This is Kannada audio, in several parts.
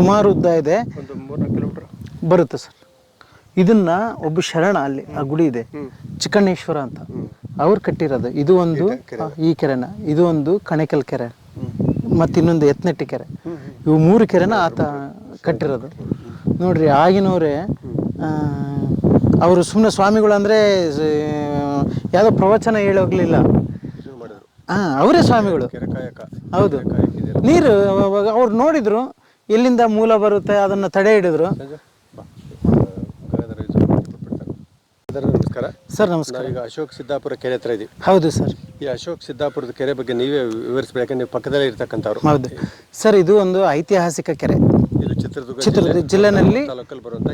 ಸುಮಾರು ಉದ್ದ ಇದೆ. ಒಂದು ಮೂರ್ನಾಲ್ಕು ಕಿಲೋಮೀಟರ್ ಬರುತ್ತೆ ಸರ್. ಇದನ್ನ ಒಬ್ಬ ಶರಣ ಅಲ್ಲಿ ಆ ಗುಡಿ ಇದೆ. ಚಿಕ್ಕಣ್ಣೇಶ್ವರ ಅಂತ. ಅವ್ರು ಕಟ್ಟಿರೋದು. ಇದು ಒಂದು ಈ ಕೆರೆನ. ಇದು ಒಂದು ಕಣಕಲ್ ಕೆರೆ. ಮತ್ತು ಇನ್ನೊಂದು ಎತ್ನೆಟ್ಟಿ ಕೆರೆ. ಇವು ಮೂರು ಕೆರೆನ ಆತ ಕಟ್ಟಿರೋದು. ನೋಡ್ರಿ ಆಗಿನವ್ರೆ ಅವರು ಸುಮ್ಮನೆ ಸ್ವಾಮಿಗಳು ಅಂದರೆ ಯಾವುದೋ ಪ್ರವಚನ ಹೇಳೋಗ್ಲಿಲ್ಲ. ಹಾಂ ಅವರೇ ಸ್ವಾಮಿಗಳು. ಹೌದು. ನೀರು ಅವಾಗ ಅವ್ರು ನೋಡಿದ್ರು ಎಲ್ಲಿಂದ ಮೂಲ ಬರುತ್ತೆ ಅದನ್ನು ತಡೆ ಹಿಡಿದ್ರು. ಇದು ನಮಸ್ಕಾರ. ಸರ್ ನಮಸ್ಕಾರ. ಈಗ ಅಶೋಕ್ ಸಿದ್ದಾಪುರ ಕೆರೆ ಹತ್ರ ಇದ್ದೀವಿ. ಹೌದು ಸರ್. ಈ ಅಶೋಕ್ ಸಿದ್ದಾಪುರದ ಕೆರೆ ಬಗ್ಗೆ ನೀವೇ ವಿವರಿಸಬೇಕು ಯಾಕಂದ್ರೆ ನೀವು ಪಕ್ಕದಲ್ಲೇ ಇರ್ತಕ್ಕಂಥವ್ರು. ಹೌದು. ಸರ್ ಇದು ಒಂದು ಐತಿಹಾಸಿಕ ಕೆರೆ. ಇದು ಚಿತ್ರದುರ್ಗ ಚಿತ್ರದುರ್ಗ ಜಿಲ್ಲೆನಲ್ಲಿ ತಾಲೂಕಲ್ಲಿ ಬರುವಂತ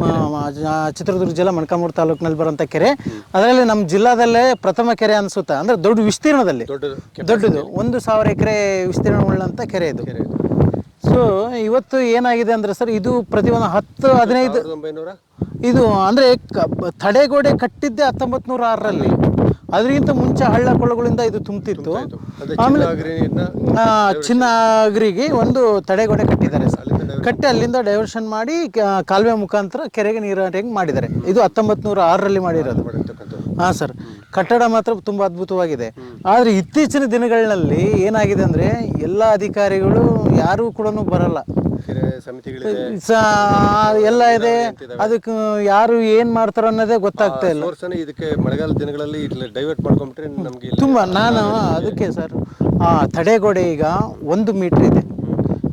ಚಿತ್ರದುರ್ಗ ಜಿಲ್ಲೆ ಮಣಕಾಮೂರು ತಾಲೂಕಿನಲ್ಲಿ ಬರುವಂಥ ಕೆರೆ. ಅದರಲ್ಲಿ ನಮ್ಮ ಜಿಲ್ಲಾದಲ್ಲೇ ಪ್ರಥಮ ಕೆರೆ ಅನ್ಸುತ್ತೆ. ಅಂದ್ರೆ ದೊಡ್ಡ ವಿಸ್ತೀರ್ಣದಲ್ಲಿ. ದೊಡ್ಡದು ದೊಡ್ಡದು. ಒಂದು ಸಾವಿರ ಎಕರೆ ವಿಸ್ತೀರ್ಣ ಉಳ್ಳಂಥ ಕೆರೆ ಇದು. ಕೆರೆ ಇದು. ಸೊ ಇವತ್ತು ಏನಾಗಿದೆ ಅಂದರೆ ಸರ್ ಇದು ಪ್ರತಿ ಒಂದು ಹತ್ತು ಹದಿನೈದು ಇದು ಅಂದರೆ ತಡೆಗೋಡೆ ಕಟ್ಟಿದ್ದೆ ಹತ್ತೊಂಬತ್ತು ನೂರ ಆರರಲ್ಲಿ. ಅದಕ್ಕಿಂತ ಮುಂಚೆ ಹಳ್ಳ ಕೊಳ್ಳಗಳಿಂದ ಇದು ತುಂಬ್ತಿತ್ತು. ಆಮೇಲೆ ಚಿನ್ನ ಅಗ್ರಿಗೆ ಚಿನ್ನಗಿರಿಗೆ ಒಂದು ತಡೆಗೋಡೆ ಕಟ್ಟಿದ್ದಾರೆ ಸರ್. ಕಟ್ಟಿ ಅಲ್ಲಿಂದ ಡೈವರ್ಷನ್ ಮಾಡಿ ಕಾಲುವೆ ಮುಖಾಂತರ ಕೆರೆಗೆ ನೀರು ಹೆಂಗೆ ಮಾಡಿದ್ದಾರೆ. ಇದು ಹತ್ತೊಂಬತ್ತು ನೂರ ಆರರಲ್ಲಿ ಮಾಡಿರೋದು. ಹಾಂ ಸರ್. ಕಟ್ಟಡ ಮಾತ್ರ ತುಂಬ ಅದ್ಭುತವಾಗಿದೆ. ಆದರೆ ಇತ್ತೀಚಿನ ದಿನಗಳಲ್ಲಿ ಏನಾಗಿದೆ ಅಂದರೆ ಎಲ್ಲ ಅಧಿಕಾರಿಗಳು ಯಾರೂ ಕೂಡ ಬರಲ್ಲ. ಎಲ್ಲ ಇದೆ. ಅದಕ್ಕೆ ಯಾರು ಏನು ಮಾಡ್ತಾರ ಅನ್ನೋದೇ ಗೊತ್ತಾಗ್ತಾ ಇಲ್ಲ. ಇದಕ್ಕೆ ಮಳೆಗಾಲ ದಿನಗಳಲ್ಲಿ ಡೈವರ್ಟ್ ಮಾಡ್ಕೊಂಬಿಟ್ರೆ ನಮಗೆ ತುಂಬ ನಾನು ಅದಕ್ಕೆ ಸರ್ ಆ ತಡೆಗೋಡೆ ಈಗ ಒಂದು ಮೀಟ್ರ್ ಇದೆ.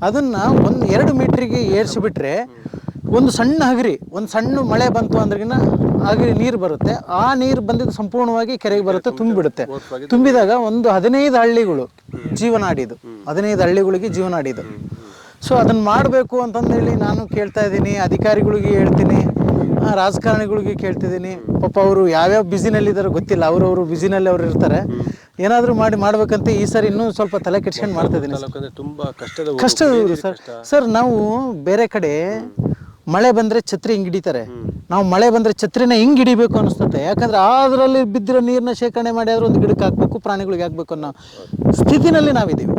ಅದನ್ನ ಒಂದು ಎರಡು ಮೀಟ್ರಿಗೆ ಏರಿಸಿಬಿಟ್ರೆ ಒಂದು ಸಣ್ಣ ಹಗರಿ ಒಂದು ಸಣ್ಣ ಮಳೆ ಬಂತು ಅಂದ್ರಿಗಿನ ಹಗರಿ ನೀರು ಬರುತ್ತೆ. ಆ ನೀರು ಬಂದಿದ್ದು ಸಂಪೂರ್ಣವಾಗಿ ಕೆರೆಗೆ ಬರುತ್ತೆ ತುಂಬಿಬಿಡುತ್ತೆ. ತುಂಬಿದಾಗ ಒಂದು ಹದಿನೈದು ಹಳ್ಳಿಗಳು ಜೀವನಾಡಿದು ಹದಿನೈದು ಹಳ್ಳಿಗಳಿಗೆ ಜೀವನಾಡಿದು ಸೊ ಅದನ್ನ ಮಾಡಬೇಕು ಅಂತಂದೇಳಿ ನಾನು ಕೇಳ್ತಾ ಇದ್ದೀನಿ ಅಧಿಕಾರಿಗಳಿಗೆ ಹೇಳ್ತೀನಿ ರಾಜಕಾರಣಿಗಳಿಗೆ ಕೇಳ್ತಿದ್ದೀನಿ. ಪಾಪ ಅವರು ಯಾವ್ಯಾವ ಬ್ಯುಸಿನಲ್ಲಿದ್ದಾರೋ ಗೊತ್ತಿಲ್ಲ. ಅವರವರು ಬ್ಯುಸಿನಲ್ಲಿ ಅವ್ರು ಇರ್ತಾರೆ. ಏನಾದರೂ ಮಾಡಿ ಮಾಡ್ಬೇಕಂತ ಈ ಸರಿ ಇನ್ನೂ ಸ್ವಲ್ಪ ತಲೆ ಕೆಡ್ಸ್ಕೊಂಡು ಮಾಡ್ತಾ ಇದ್ದೀನಿ ತುಂಬಾ ಕಷ್ಟದ ಕಷ್ಟ ಸರ್. ಸರ್ ನಾವು ಬೇರೆ ಕಡೆ ಮಳೆ ಬಂದರೆ ಛತ್ರಿ ಹಿಂಗೆ ಹಿಡಿತಾರೆ. ನಾವು ಮಳೆ ಬಂದರೆ ಛತ್ರಿನ ಹಿಂಗೆ ಹಿಡಿಬೇಕು ಅನಿಸ್ತದೆ ಯಾಕಂದ್ರೆ ಅದರಲ್ಲಿ ಬಿದ್ದಿರೋ ನೀರನ್ನ ಶೇಖರಣೆ ಮಾಡಿ ಆದರೂ ಒಂದು ಗಿಡಕ್ಕೆ ಹಾಕ್ಬೇಕು, ಪ್ರಾಣಿಗಳಿಗೆ ಹಾಕ್ಬೇಕು ಅನ್ನೋ ಸ್ಥಿತಿನಲ್ಲಿ ನಾವಿದ್ದೀವಿ.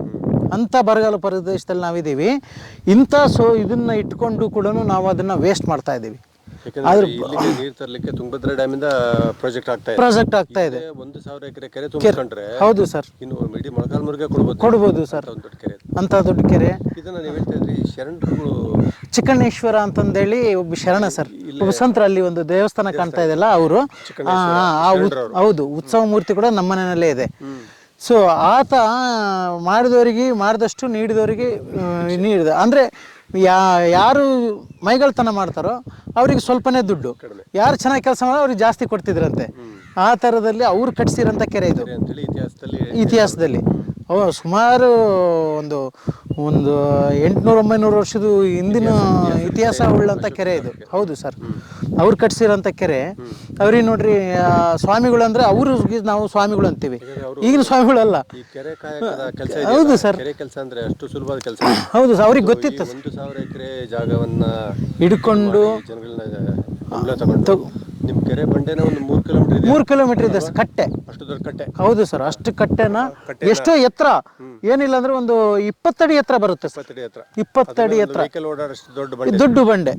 ಅಂಥ ಬರಗಾಲ ಪ್ರದೇಶದಲ್ಲಿ ನಾವಿದ್ದೀವಿ. ಇಂಥ ಸೊ ಇದನ್ನ ಇಟ್ಕೊಂಡು ಕೂಡ ನಾವು ಅದನ್ನು ವೇಸ್ಟ್ ಮಾಡ್ತಾ ಇದ್ದೀವಿ. ಯಾಕಂದ್ರೆ ಇಲ್ಲಿಗೆ ನೀರ್ ತರ್ಲಿಕ್ಕೆ ತುಂಗಭದ್ರಾ ಡ್ಯಾಮ್ ಇಂದ ಪ್ರಾಜೆಕ್ಟ್ ಆಗ್ತಾ ಇದೆ. ಪ್ರಾಜೆಕ್ಟ್ ಆಗ್ತಾ ಇದೆ. ಇದೇ ಒಂದು ಸಾವಿರ ಎಕರೆ ಕೆರೆ ತುಂಬಿಸ್ಕೊಂಡ್ರೆ ಹೌದು ಸರ್. ಇನ್ನು ಇಡೀ ಮೊಳಕಾಲ್ಮೂರ್ಗೆ ಕೊಡ್ಬೋದು. ಕೊಡ್ಬೋದು ಸರ್. ಅಂತ ಒಂದು ದೊಡ್ಡ ಕೆರೆ. ಅಂತ ದೊಡ್ಡ ಕೆರೆ. ಇದನ್ನ ನೀವು ಹೇಳ್ತಾ ಇದ್ರಿ ಶರಣರುಗಳು ಚಿಕ್ಕಣ್ಣೇಶ್ವರ ಅಂತಂದೇಳಿ ಒಬ್ಬ ಶರಣ ಸರ್. ಒಬ್ಬ ಸಂತರ ಅಲ್ಲಿ ಒಂದು ದೇವಸ್ಥಾನ ಕಾಣ್ತಾ ಇದೆಯಲ್ಲ ಅವರು? ಹೌದು ಉತ್ಸವ ಮೂರ್ತಿ ಕೂಡ ನಮ್ಮ ಮನೆಯಲ್ಲೇ ಇದೆ. ಸೊ ಆತ ಮಾಡಿದವರಿಗೆ ಮಾಡಿದಷ್ಟು ನೀಡಿದವರಿಗೆ ನೀಡಿದೆ ನೀಡಿದ ಅಂದರೆ ಯಾ ಯಾರು ಮೈಗಳ್ತನ ಮಾಡ್ತಾರೋ ಅವ್ರಿಗೆ ಸ್ವಲ್ಪನೇ ದುಡ್ಡು. ಯಾರು ಚೆನ್ನಾಗಿ ಕೆಲಸ ಮಾಡೋ ಅವ್ರಿಗೆ ಜಾಸ್ತಿ ಕೊಡ್ತಿದ್ರಂತೆ. ಆ ಥರದಲ್ಲಿ ಅವ್ರು ಕಟ್ಸಿರೋಂಥ ಕೆರೆ ಇದು. ಇತಿಹಾಸದಲ್ಲಿ. ಅವ ಸುಮಾರು ಒಂದು ಒಂದು ಎಂಟುನೂರು ಒಂಬೈನೂರು ವರ್ಷದ ಹಿಂದಿನ ಇತಿಹಾಸ ಉಳ್ಳಂಥ ಕೆರೆ ಇದು. ಹೌದು ಸರ್. ಅವ್ರು ಕಟ್ಸಿರೋಂಥ ಕೆರೆ. ಅವ್ರಿಗೆ ನೋಡ್ರಿ ಸ್ವಾಮಿಗಳು ಅಂದ್ರೆ ಅವರು ನಾವು ಸ್ವಾಮಿಗಳು ಅಂತೀವಿ. ಈಗಿನ ಸ್ವಾಮಿಗಳಲ್ಲ. ಹೌದು ಸರ್. ಕೆಲಸ ಅಂದರೆ ಅಷ್ಟು ಸುಲಭದ ಕೆಲಸ ಹೌದು ಸರ್ ಅವ್ರಿಗೆ ಗೊತ್ತಿತ್ತು ಒಂದು ಸಾವಿರ ಎಕರೆ ಜಾಗವನ್ನ ಹಿಡ್ಕೊಂಡು ಈ ಜನಗಳನ್ನ ಗಮನ ತಗೊಂಡು ನಿಮ್ ಕೆರೆ ಬಂಡೆನ ಒಂದು ಮೂರು ಕಿಲೋಮೀಟರ್ ಇದೆ. ಮೂರು ಕಿಲೋಮೀಟರ್ ಇದೆ ಸರ್ ಕಟ್ಟೆ. ಅಷ್ಟು ದೊಡ್ಡ ಕಟ್ಟೆ. ಹೌದು ಸರ್ ಅಷ್ಟು ಕಟ್ಟೆನ ಎಷ್ಟೋ ಎತ್ತರ. ಏನಿಲ್ಲ ಅಂದ್ರೆ ಒಂದು ಇಪ್ಪತ್ತಡಿ ಎತ್ತರ ಬರುತ್ತೆ ಸರ್. ಇಪ್ಪತ್ತಡಿ ಹತ್ರ ಇಪ್ಪತ್ತಡಿ ಎತ್ತರ. ವೆಹಿಕಲ್ ಓಡಾಡೋಷ್ಟು ದೊಡ್ಡ ಬಂಡೆ ದೊಡ್ಡ ಬಂಡೆ.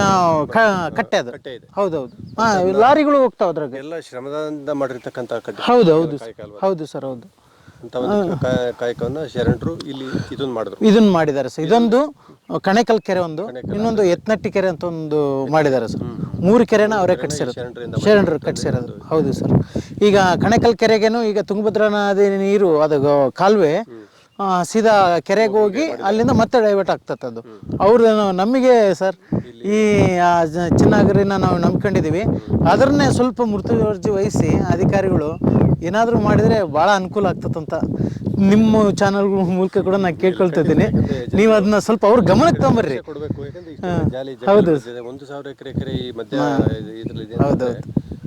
ಆ, ಕ- ಕಟ್ಟೆ ಅದು. ಕಟ್ಟೆ ಇದೆ. ಹೌದೌದು ಹಾ ಲಾರಿಗಳು ಹೋಗ್ತಾವ ಅದ್ರಾಗೆ. ಎಲ್ಲ ಶ್ರಮದಿಂದ ಮಾಡಿರ್ತಕ್ಕಂಥ ಕಟ್ಟೆ. ಹೌದು ಹೌದು ಕಾಯಕ ಹೌದು ಸರ್ ಹೌದು. ಅಂತ ಒಂದು ಕಾಯ- ಕಾಯಕವನ್ನ ಶರಣರು ಇಲ್ಲಿ ಇದನ್ನ ಮಾಡಿದ್ರು. ಇದನ್ನ ಮಾಡಿದ್ದಾರೆ ಸರ್. ಇದೊಂದು ಕಣೆಕಲ್ ಕೆರೆ ಒಂದು ಇನ್ನೊಂದು ಎತ್ನಟ್ಟಿ ಕೆರೆ ಅಂತ ಒಂದು ಮಾಡಿದ್ದಾರೆ ಸರ್. ಮೂರು ಕೆರೆನ ಅವರೇ ಕಟ್ಸಿರೋದು ಶರಣರು ಕಟ್ಸಿರೋದು ಹೌದು ಸರ್. ಈಗ ಕಣಕಲ್ ಕೆರೆಗೇನು ಈಗ ತುಂಗಭದ್ರಾ ನದಿ ನೀರು ಅದು ಕಾಲುವೆ ಸೀದಾ ಕೆರೆಗೆ ಹೋಗಿ ಅಲ್ಲಿಂದ ಮತ್ತೆ ಡೈವರ್ಟ್ ಆಗ್ತದೆ ಅದು. ಅವ್ರ ನಮಗೆ ಸರ್ ಈ ಚಿನ್ನಗಿರಿನ ನಾವು ನಂಬ್ಕೊಂಡಿದ್ದೀವಿ. ಅದನ್ನೇ ಸ್ವಲ್ಪ ಮೃತ್ಯುವರ್ಜಿ ವಹಿಸಿ ಅಧಿಕಾರಿಗಳು ಏನಾದರೂ ಮಾಡಿದರೆ ಭಾಳ ಅನುಕೂಲ ಆಗ್ತದಂತ ನಿಮ್ಮ ಚಾನಲ್ ಮೂಲಕ ಕೂಡ ನಾನು ಕೇಳ್ಕೊಳ್ತಿದ್ದೀನಿ ನೀವು ಅದನ್ನ ಸ್ವಲ್ಪ ಅವ್ರ ಗಮನಕ್ಕೆ ತಗೊಂಬರ್ರಿ. ಹೌದು. ಒಂದು ಸಾವಿರ ಎಕರೆ ಈ ಮಧ್ಯ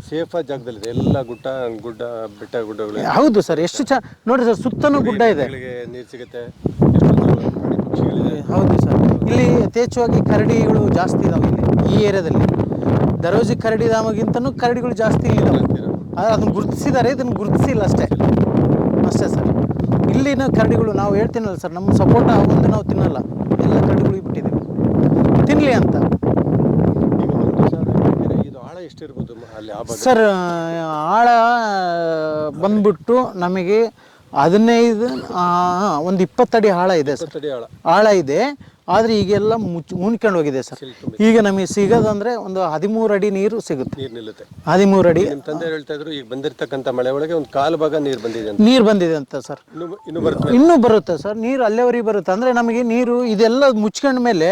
ಸೇಫ್ ಆದ ಜಾಗದಲ್ಲಿದೆ ಎಲ್ಲ ಗುಡ್ಡ ಗುಡ್ಡ ಬೆಟ್ಟ ಗುಡ್ಡಗಳು ಹೌದು ಸರ್ ಎಷ್ಟು ಚ ನೋಡಿ ಸರ್ ಸುತ್ತನೂ ಗುಡ್ಡ ಇದೆ. ನೀರು ಸಿಗುತ್ತೆ. ಹೌದು ಸರ್. ಇಲ್ಲಿ ಯಥೇಚ್ಛವಾಗಿ ಕರಡಿಗಳು ಜಾಸ್ತಿ ಇದಾವೆ ಇಲ್ಲಿ ಈ ಏರಿಯಾದಲ್ಲಿ. ದರೋಜಿ ಕರಡಿ ಧಾಮಗಿಂತನೂ ಕರಡಿಗಳು ಜಾಸ್ತಿ ಇದಾವೆ. ಆದರೆ ಅದನ್ನು ಗುರುತಿಸಿದ್ದಾರೆ ಇದನ್ನು ಗುರುತಿಸಿಲ್ಲ ಅಷ್ಟೇ. ಅಷ್ಟೇ ಸರ್. ಇಲ್ಲಿನ ಕರಡಿಗಳು ನಾವು ಹೇಳ್ತೀನಲ್ಲ ಸರ್ ನಮ್ಮ ಸಪೋಟ ಒಂದು ನಾವು ತಿನ್ನಲ್ಲ. ಎಲ್ಲ ಕರಡಿಗಳು ಬಿಟ್ಟಿದ್ದೀವಿ. ತಿನ್ನಲಿ ಅಂತ ಈಗ ಒಂದು ಸಾವಿರ ಎಕರೆ ಇದು ಆಳ ಎಷ್ಟಿರ್ಬೋದು ಅಲ್ಲಿ ಆ ಭಾಗ ಸರ್ ಆಳ ಬಂದ್ಬಿಟ್ಟು ನಮಗೆ ಹದಿನೈದು ಆ, ಒಂದು ಇಪ್ಪತ್ತಡಿ ಆಳ ಇದೆ ಸರ್. ಇಪ್ಪತ್ತಡಿ ಆಳ. ಆಳ ಇದೆ. ಆದರೆ ಈಗೆಲ್ಲ ಮುಚ್ಚಿ ಮುನ್ಕೊಂಡು ಹೋಗಿದೆ ಸರ್. ಈಗ ನಮಗೆ ಸಿಗೋದಂದ್ರೆ ಒಂದು ಹದಿಮೂರು ಅಡಿ ನೀರು ಸಿಗುತ್ತೆ. ನೀರು ನಿಲ್ಲುತ್ತೆ. ಹದಿಮೂರು ಅಡಿ ನಿಮ್ಮ ತಂದೆ ಹೇಳ್ತಾ ಇದ್ರು ಈಗ ಬಂದಿರತಕ್ಕಂಥ ಮಳೆ ಒಳಗೆ ಒಂದು ಕಾಲು ಭಾಗ ನೀರು ಬಂದಿದೆ ಅಂತ. ನೀರು ಬಂದಿದೆ ಅಂತ ಸರ್. ಇನ್ನು ಇನ್ನು ಬರುತ್ತೆ. ಇನ್ನೂ ಬರುತ್ತೆ ಸರ್. ನೀರು ಅಲ್ಲೇವರೆಗೆ ಬರುತ್ತೆ. ಅಂದರೆ ನಮಗೆ ನೀರು ಇದೆಲ್ಲ ಮುಚ್ಕೊಂಡ ಮೇಲೆ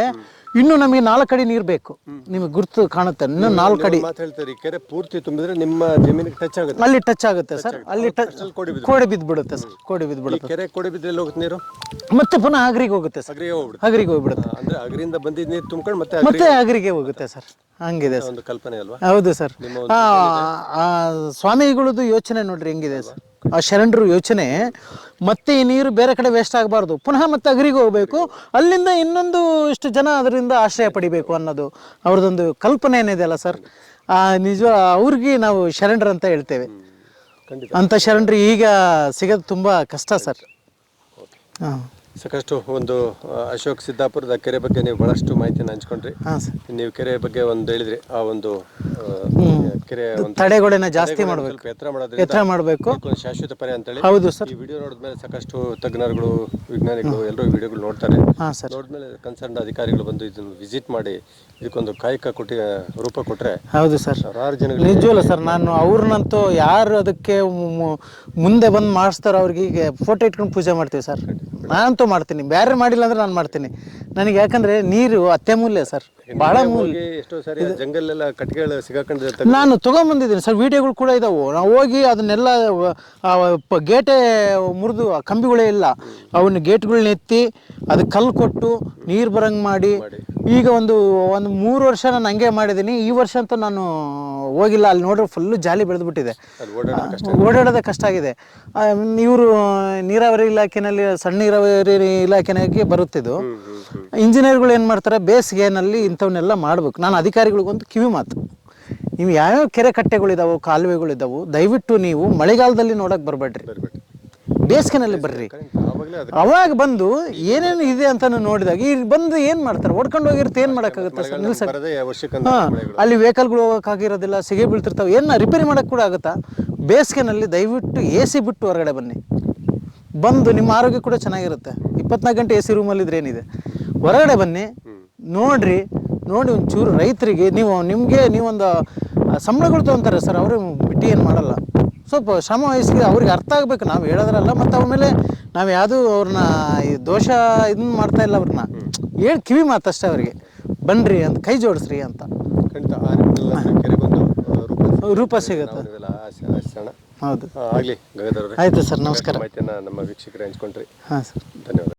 ಇನ್ನೂ ನಮಗೆ ನಾಲ್ಕು ಅಡಿ ನೀರು ಬೇಕು. ನಿಮಗೆ ಗುರುತು ಕಾಣುತ್ತೆ. ಇನ್ನು ನಾಲ್ಕು ಅಡಿ. ಮಾತು ಹೇಳ್ತಾರೆ ಈ ಕೆರೆ ಪೂರ್ತಿ ತುಂಬಿದ್ರೆ ನಿಮ್ಮ ಜಮೀನಿಗೆ ಟಚ್ ಆಗುತ್ತೆ. ಅಲ್ಲಿ ಟಚ್ ಆಗುತ್ತೆ ಸರ್. ಅಲ್ಲಿ ಟಚ್ ಅಷ್ಟ್ರಲ್ಲಿ ಕೋಡಿ ಬಿದ್ದು ಕೋಡಿ ಬಿದ್ದು ಬಿಡುತ್ತೆ ಸರ್ ಕೋಡಿ ಬಿದ್ದು ಈ ಬಿಡುತ್ತೆ ಕೆರೆ ಕೊಡಿ ಬಿದ್ರೆ ಹೋಗುತ್ತೆ ನೀರು? ಮತ್ತೆ ಪುನಃ ಅಗ್ರಿಗೆ ಹೋಗುತ್ತೆ ಸರ್. ಅಗ್ರಿಗೆ ಹೋಗ್ಬಿಡುತ್ತೆ. ಅಗ್ರಿಗೆ ಹೋಗ್ಬಿಡುತ್ತೆ. ಅಂದ್ರೆ ಅಗ್ರಿಂದ ಬಂದಿದ್ದ ನೀರು ತುಂಬ್ಕೊಂಡು ಮತ್ತೆ ಅಗ್ರಿಗೆ ಮತ್ತೆ ಅಗ್ರಿಗೆ ಹೋಗುತ್ತೆ ಸರ್. ಹಂಗಿದೆ ಸರ್. ಒಂದು ಕಲ್ಪನೆ ಅಲ್ವಾ? ಹೌದು ಸರ್. ಆ, ಆ, ಸ್ವಾಮಿಗಳದ್ದು ಯೋಚನೆ ನೋಡ್ರಿ ಹೆಂಗಿದೆ ಸರ್. ಆ ಶರಣರು ಯೋಚನೆ ಮತ್ತೆ ಈ ನೀರು ಬೇರೆ ಕಡೆ ವೇಸ್ಟ್ ಆಗಬಾರ್ದು. ಪುನಃ ಮತ್ತೆ ಅಗ್ರಿಗೆ ಹೋಗಬೇಕು. ಅಲ್ಲಿಂದ ಇನ್ನೊಂದು ಇಷ್ಟು ಜನ ಅದರಿಂದ ಆಶ್ರಯ ಪಡಿಬೇಕು ಅನ್ನೋದು ಅವ್ರದ್ದೊಂದು ಕಲ್ಪನೆ ಏನಿದೆಯಲ್ಲ ಸರ್? ಆ ನಿಜ ಅವ್ರಿಗೆ ನಾವು ಶರಣರು ಅಂತ ಹೇಳ್ತೇವೆ. ಖಂಡಿತ. ಅಂತ ಶರಣರು ಈಗ ಸಿಗೋದು ತುಂಬ ಕಷ್ಟ ಸರ್. ಹಾಂ. ಸಾಕಷ್ಟು ಒಂದು ಅಶೋಕ್ ಸಿದ್ದಾಪುರದ ಕೆರೆ ಬಗ್ಗೆ ನೀವು ಬಹಳಷ್ಟು ಮಾಹಿತಿಯನ್ನು ಹಂಚ್ಕೊಂಡ್ರಿ. ಹಾಂ ಸರ್. ನೀವು ಕೆರೆ ಬಗ್ಗೆ ಒಂದು ಹೇಳಿದ್ರಿ ಆ ಒಂದು ಕೆರೆ ಜಾಸ್ತಿ ಮಾಡಬೇಕು. ಎತ್ತರ ಮಾಡೋದ್ರಿಂದ ಎತ್ತರ ಮಾಡಬೇಕು. ಶಾಶ್ವತ ಶಾಶ್ವತ ಅಂತ ಅಂತೇಳಿ ಹೌದು ಸರ್. ಈ ವಿಡಿಯೋ ನೋಡಿದ್ಮೇಲೆ ಸಾಕಷ್ಟು ತಜ್ಞರುಗಳು ವಿಜ್ಞಾನಿಗಳು ಎಲ್ಲರೂ ವಿಡಿಯೋಗಳು ನೋಡ್ತಾರೆ. ಹಾಂ ಸರ್. ನೋಡಿದ್ಮೇಲೆ ಕನ್ಸರ್ನ್ ಅಧಿಕಾರಿಗಳು ಬಂದು ಇದನ್ನು ವಿಸಿಟ್ ಮಾಡಿ ಇದಕ್ಕೊಂದು ಕಾಯಕ ಕೊಟ್ಟಿ ರೂಪ ಕೊಟ್ರೆ ಹೌದು ಸರ್. ಸಾವಿರಾರು ಜನಗಳು ನಿಜವಲ್ಲ ಸರ್ ನಾನು ಅವ್ರನ್ನಂತೂ ಯಾರು ಅದಕ್ಕೆ ಮು- ಮುಂದೆ ಬಂದು ಮಾಡಿಸ್ತಾರೋ ಅವ್ರಿಗೆ ಈಗ ಫೋಟೋ ಇಟ್ಕೊಂಡು ಪೂಜೆ ಮಾಡ್ತೀವಿ ಸರ್. ನಾನಂತೂ ಮಾಡ್ತೀನಿ. ಬೇರೆ ಮಾಡಿಲ್ಲ ಅಂದ್ರೆ ನಾನು ಮಾಡ್ತೀನಿ. ನನಗೆ ಯಾಕಂದ್ರೆ ನೀರು ಅತ್ಯಮೂಲ್ಯ ಸರ್. ಬಹಳ ಮೂಲ್ಯ. ಹೋಗಿ ಎಷ್ಟೋ ಸಾರಿ ಆ ಜಂಗಲ್ಲೆಲ್ಲ ಕಟ್ಟಿಗೆಗಳು ಸಿಗಾಕೊಂಡಿರ್ತಾರೆ ನಾನು ತೊಗೊಂಬಂದಿದ್ದೀನಿ ಸರ್ ವಿಡಿಯೋಗಳು ಕೂಡ ಇದಾವೆ. ನಾವು ಹೋಗಿ ಅದನ್ನೆಲ್ಲ ಗೇಟೆ ಮುರಿದು ಕಂಬಿಗಳೇ ಇಲ್ಲ. ಅವನ್ನ ಗೇಟ್ಗಳನ್ನ ಎತ್ತಿ ಅದಕ್ಕೆ ಕಲ್ಲು ಕೊಟ್ಟು ನೀರು ಬರಂಗೆ ಮಾಡಿ. ಈಗ ಒಂದು ಒಂದು ಮೂರು ವರ್ಷ ನಾನು ಹಂಗೆ ಮಾಡಿದ್ದೀನಿ ಈ ವರ್ಷ ಅಂತೂ ನಾನು ಹೋಗಿಲ್ಲ. ಅಲ್ಲಿ ನೋಡ್ರೆ ಫುಲ್ಲು ಜಾಲಿ ಬೆಳೆದ್ಬಿಟ್ಟಿದೆ. ಓಡಾಡೋದು ಕಷ್ಟ ಆಗಿದೆ. ಇವರು ನೀರಾವರಿ ಇಲಾಖೆನಲ್ಲಿ ಸಣ್ಣ ನೀರಾವರಿ ಇಲಾಖೆನಾಗಿ ಬರುತ್ತಿದ್ದು. ಇಂಜಿನಿಯರ್ಗಳು ಏನು ಮಾಡ್ತಾರೆ ಬೇಸಿಗೆನಲ್ಲಿ ಇಂಥವನ್ನೆಲ್ಲ ಮಾಡ್ಬೇಕು. ನಾನು ಅಧಿಕಾರಿಗಳಿಗೊಂದು ಕಿವಿ ಮಾತು. ನೀವು ಯಾವ್ಯಾವ ಕೆರೆ ಕಟ್ಟೆಗಳಿದ್ದಾವೆ ಕಾಲುವೆಗಳಿದ್ದಾವೆ ದಯವಿಟ್ಟು ನೀವು ಮಳೆಗಾಲದಲ್ಲಿ ನೋಡಕ್ಕೆ ಬರಬೇಡ್ರಿ. ಬರ್ಬೇಡಿ ಬೇಸಿಗೆನಲ್ಲಿ ಬರ್ರಿ. ಅವಾಗ ಬಂದು ಏನೇನು ಇದೆ ಅಂತ ನೋಡಿದಾಗ ಈ ಬಂದು ಏನು ಮಾಡ್ತಾರೆ? ಓಡ್ಕೊಂಡು ಹೋಗಿರ್ತ ಏನು ಮಾಡೋಕ್ಕಾಗುತ್ತೆ ಸರ್? ನಿಲ್ಸಕ್ಕೆ ಹಾಂ ಅಲ್ಲಿ ವೆಹಿಕಲ್ಗಳು ಹೋಗೋಕ್ಕಾಗಿರೋದಿಲ್ಲ ಸಿಗೆ ಬೀಳ್ತಿರ್ತಾವೆ ಏನು ರಿಪೇರಿ ಮಾಡೋಕ್ಕೆ ಕೂಡ ಆಗುತ್ತಾ? ಬೇಸಿಗೆನಲ್ಲಿ ದಯವಿಟ್ಟು ಎ ಸಿ ಬಿಟ್ಟು ಹೊರಗಡೆ ಬನ್ನಿ. ಬಂದು ನಿಮ್ಮ ಆರೋಗ್ಯ ಕೂಡ ಚೆನ್ನಾಗಿರುತ್ತೆ. ಇಪ್ಪತ್ನಾಲ್ಕು ಗಂಟೆ ಎ ಸಿ ರೂಮಲ್ಲಿದ್ರೆ ಏನಿದೆ? ಹೊರಗಡೆ ಬನ್ನಿ. ನೋಡ್ರಿ ನೋಡಿ ಒಂಚೂರು ರೈತರಿಗೆ ನೀವು ನಿಮಗೆ ನೀವೊಂದು ಸಂಬಳಗಳು ತಗೊಂತಾರೆ ಸರ್ ಅವರು ಬಿಟ್ಟು ಏನು ಮಾಡಲ್ಲ. ಸ್ವಲ್ಪ ಶ್ರಮ ವಹಿಸಿ ಅವ್ರಿಗೆ ಅರ್ಥ ಆಗ್ಬೇಕು. ನಾವು ಹೇಳೋದ್ರಲ್ಲ ಮತ್ತು ಆಮೇಲೆ ನಾವು ಯಾವುದೂ ಅವ್ರನ್ನ ಈ ದೋಷ ಇದನ್ನ ಮಾಡ್ತಾ ಇಲ್ಲ ಅವ್ರನ್ನ ಹೇಳಿ ಕಿವಿ ಮಾತಷ್ಟೇ ಅವರಿಗೆ. ಬನ್ರಿ ಅಂತ ಕೈ ಜೋಡಿಸ್ರಿ ಅಂತ. ಖಂಡಿತ ಆ ನಿಟ್ಟಿನಲ್ಲಿ ಕೆರೆ ಬಂದು ರೂಪ ರೂಪ ಸಿಗುತ್ತೆ. ನೀವೆಲ್ಲ ಆಸೆ ಹೌದು. ಆಗಲಿ ಗಂಗಾಧರ್ ಅವರೇ. ಆಯಿತು ಸರ್ ನಮಸ್ಕಾರ. ಮಾಹಿತಿಯನ್ನ ನಮ್ಮ ವೀಕ್ಷಕರು ಹಂಚ್ಕೊಂಡ್ರಿ. ಹಾಂ ಸರ್. ಧನ್ಯವಾದ.